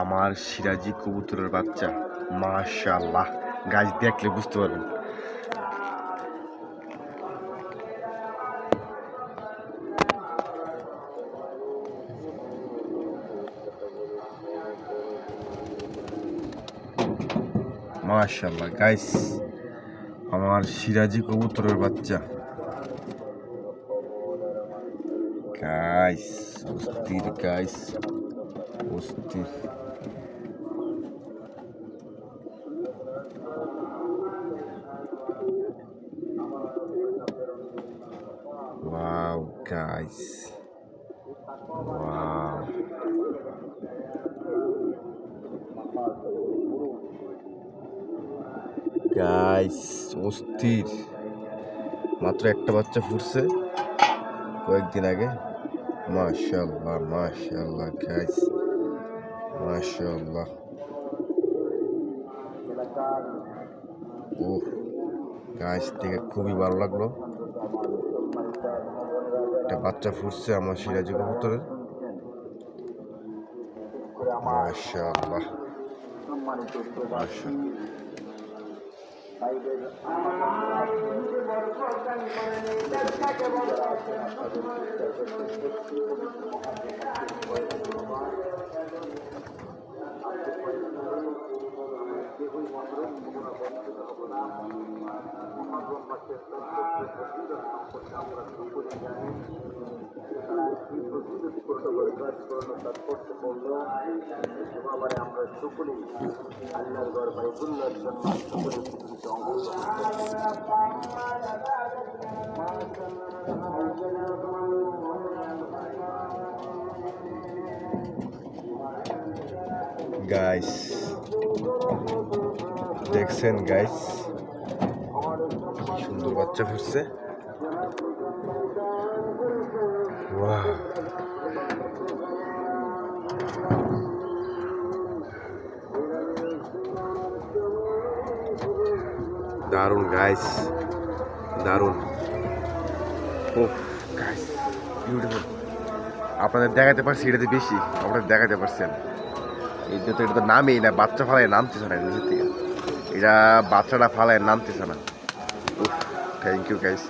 আমার সিরাজি কবুতরের বাচ্চা মাশাল্লাহ গাছ দেখলে বুঝতে পারবেন। মাশাল্লাহ গাইস আমার সিরাজি কবুতরের বাচ্চা। গাইস অস্থির গাইস অস্থির Wow, guys. Wow. গাইস অস্থির মাত্র একটা বাচ্চা ফুটছে কয়েকদিন আগে? মাশাল্লাহ মাশাল্লাহ গাইস মাশাল্লাহ ও গাছ থেকে খুবই ভালো লাগল। একটা বাচ্চা ফুটছে আমার সিরাজি কবুতরের। মাশাল্লাহ মাশাল্লাহ আমরা সকলেই আল্লাহর গড় বাইবুল্লার জন্য সকলেই অঙ্গ গাইস দেখছেন গাইস সুন্দর বাচ্চা ফুটছে। ওয়াও দারুণ গাইস দারুণ। ও গাইস বিউটিফুল আপনাদের দেখাতে পারছি এটাতে বেশি, আপনাদের দেখাতে পারছেন এটা তো এটা তো নামেই না, বাচ্চা ফালায় নামতেছে না থেকে এটা বাচ্চাটা ফালায় নামতেছে না। Thank you guys